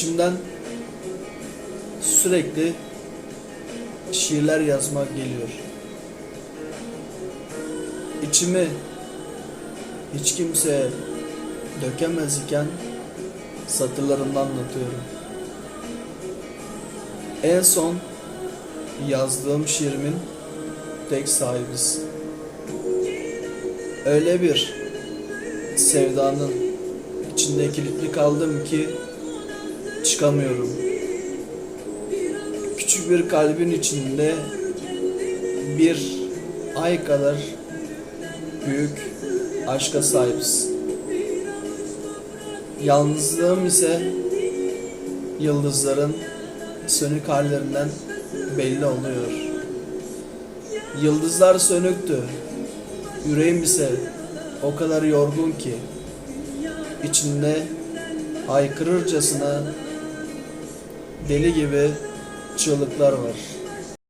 içimden sürekli şiirler yazmak geliyor. İçimi hiç kimseye dökemez iken satırlarımda anlatıyorum. En son yazdığım şiirimin tek sahibisin. Öyle bir sevdanın içinde kilitli kaldım ki çıkamıyorum. Küçük bir kalbin içinde bir ay kadar büyük aşka sahipsin. Yalnızlığım ise yıldızların sönük hallerinden belli oluyor. Yıldızlar sönüktü. Yüreğim ise o kadar yorgun ki içinde haykırırcasına deli gibi çığlıklar var.